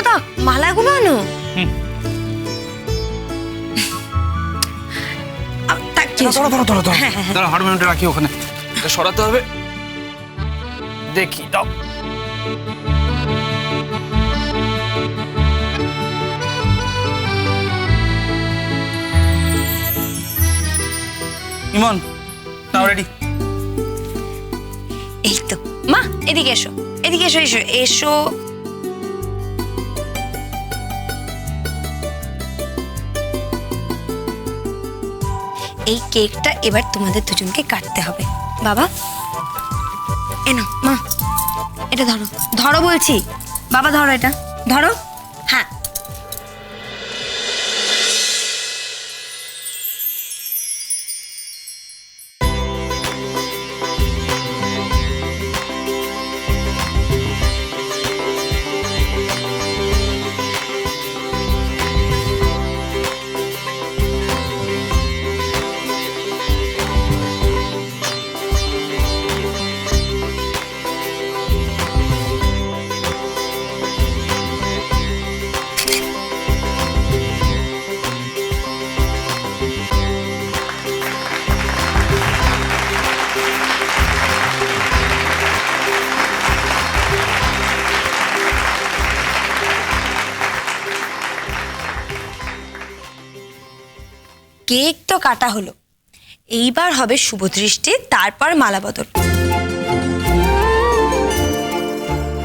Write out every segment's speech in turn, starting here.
সুব্রতা মালাগুলো আনো। হ্যাঁ, হ্যাঁ, হ্যাঁ। হারমোনিয়ামটা রাখি ওখানে। সরাতে হবে। দেখি দাও। ইমন নাও রেডি। এই তো। মা এদিকে এসো এদিকে এসো এসো এসো। এই কেকটা এবার তোমাদের দুজনকে কাটতে হবে। বাবা? এনো মা, এটা ধরো। ধরো বলছি। বাবা, ধরো এটা। ধরো। কেক তো কাটা হলো। এইবার হবে শুভ দৃষ্টি, তারপর মালা বদল।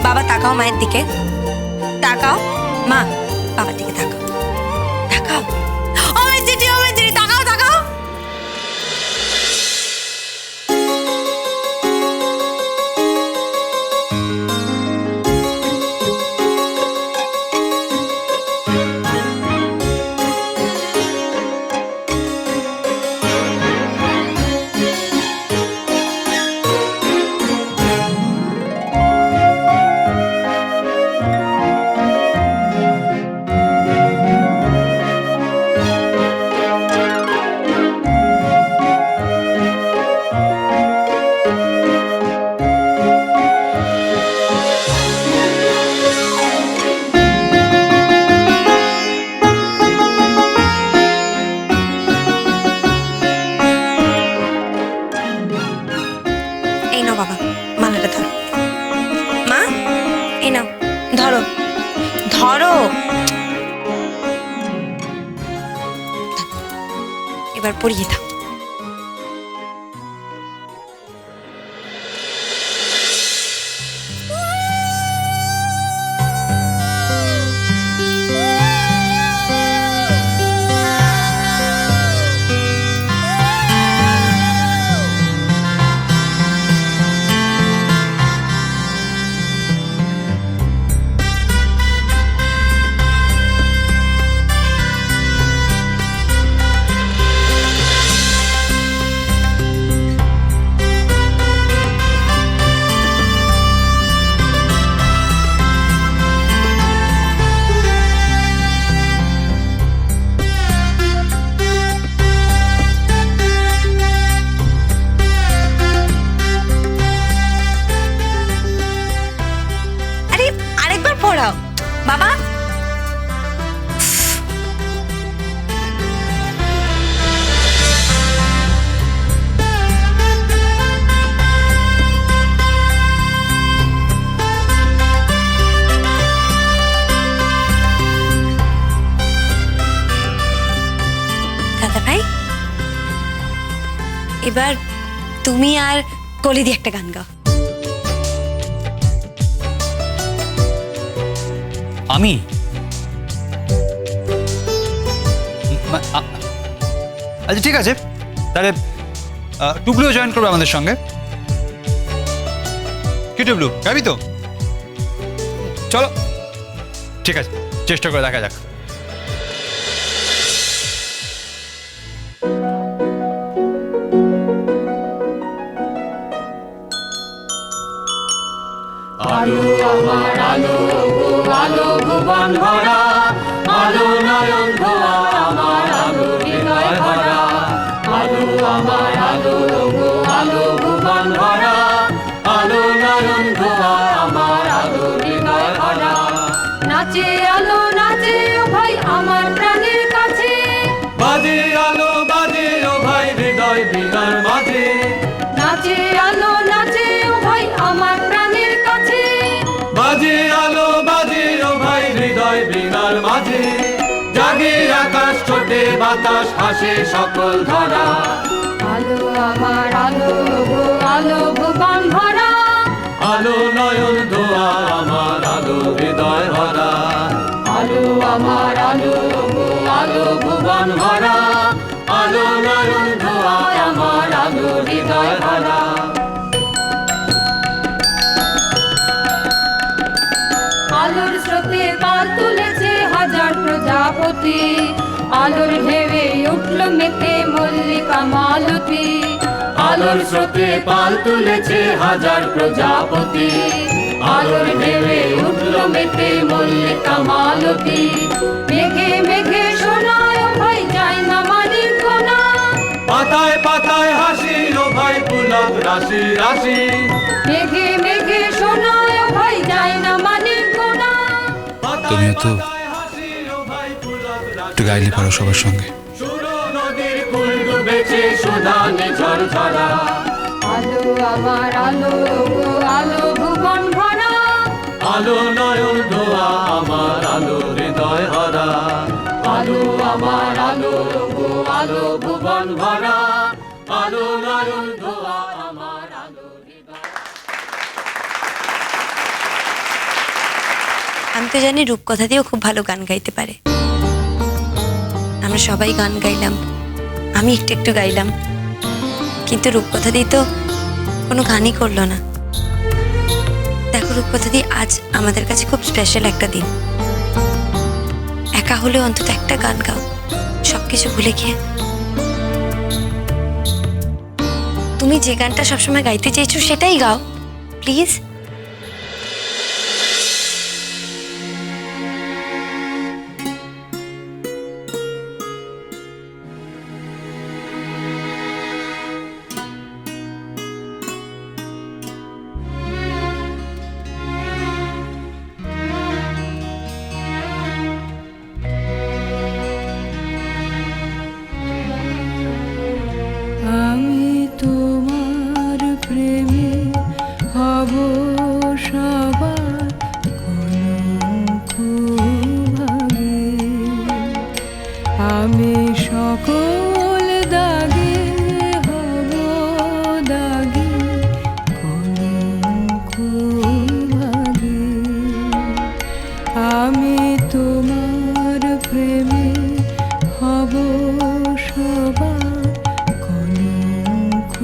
বাবা, তাকাও মায়ের দিকে। তাকাও। মা, বাবার দিকে তাকাও। এই নাও ধরো। ধরো। এবার পড়িয়ে দাও। এবার তুমি আর কলি দিয়ে একটা গান গাও। আমি? আচ্ছা ঠিক আছে। তাহলে টুবলুও জয়েন করবে আমাদের সঙ্গে। কি টুবলু? যাবি তো? চলো। ঠিক আছে, চেষ্টা করে দেখা যাক। আলো, আমার আলো আলো, ভুবন ভরা। আলো, নয়ন ধোয়া, আমার আলো, হৃদয় ভরা। আলো, আমার আলো আলো, ভুবন ভরা। আলো, নয়ন আমার আলো, হৃদয় ভরা। নাচে আলো, নাচে ও ভাই, আমার প্রাণের কাছে। বাজে আলো, বাজে ও ভাই, হৃদয় বিদায়। আকাশ বাতাস হাসে সকল ধরা। আলো আমার আলো আলো ভুবন ভরা। আলো নয়ন ধোয়া আমার আলো হৃদয় ভরা। আলো আমার আলো আলো ভুবন ভরা। আলো নয়ন ধোয়া আমার আলো হৃদয় ভরা। আলোর স্রোতে পাল তুলেছে হাজার প্রজাপতি। আলোর ঢেউে উঠল মেতে মল্লিকা মালতী। আলোর স্রোতে পাল তুলেছে হাজার প্রজাপতি। আলোর ঢেউে উঠল মেতে মল্লিকা মালতী। মেঘে মেঘে শোনায় ভাই যায় না মানিক গোনা পাতায় পাতায় হাসি ও ভাই পুলক রাশি রাশি। মেঘে মেঘে শোনায় ভাই যায় না মানিক গোনা তুমিও তো একটু গাইলে পারো সবার সঙ্গে। সুরো নদীর কুল ডুবেছে সুদানে ঝড় ঝরা আলো আমার আলো আলো ভুবন ভরা। আলো নয়ন দোয়া আমার আলো হৃদয় ভরা আলো আমার আলো আলো ভুবন ভরা। আলো নয়ন দোয়া আমার আলো আমি তো জানি রূপকথা দিয়েও খুব ভালো গান গাইতে পারে। আমরা সবাই গান গাইলাম। আমি একটু একটু গাইলাম। কিন্তু রূপকথা তো কোনো গানই করল না। দেখো রূপকথা আজ আমাদের কাছে খুব স্পেশাল একটা দিন। একা হলেও অন্তত একটা গান গাও। সব কিছু ভুলে গিয়ে। তুমি যে গানটা সবসময় গাইতে চেয়েছো সেটাই গাও। প্লিজ। সকল দাগে হব দাগে ভাগে আমি তোমার প্রেমে হব সবার কলঙ্ক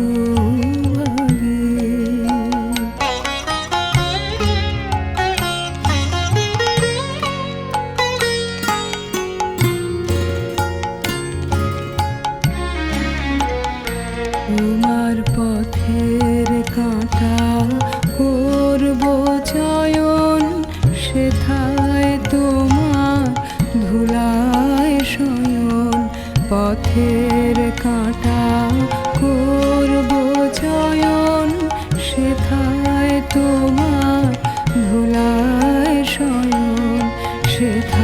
করব সেথায় তোমার ধুলায় শয়ন পথের কাঁটা করব চয়ন সেথায় তোমার ধুলায় শয়ন সেথায়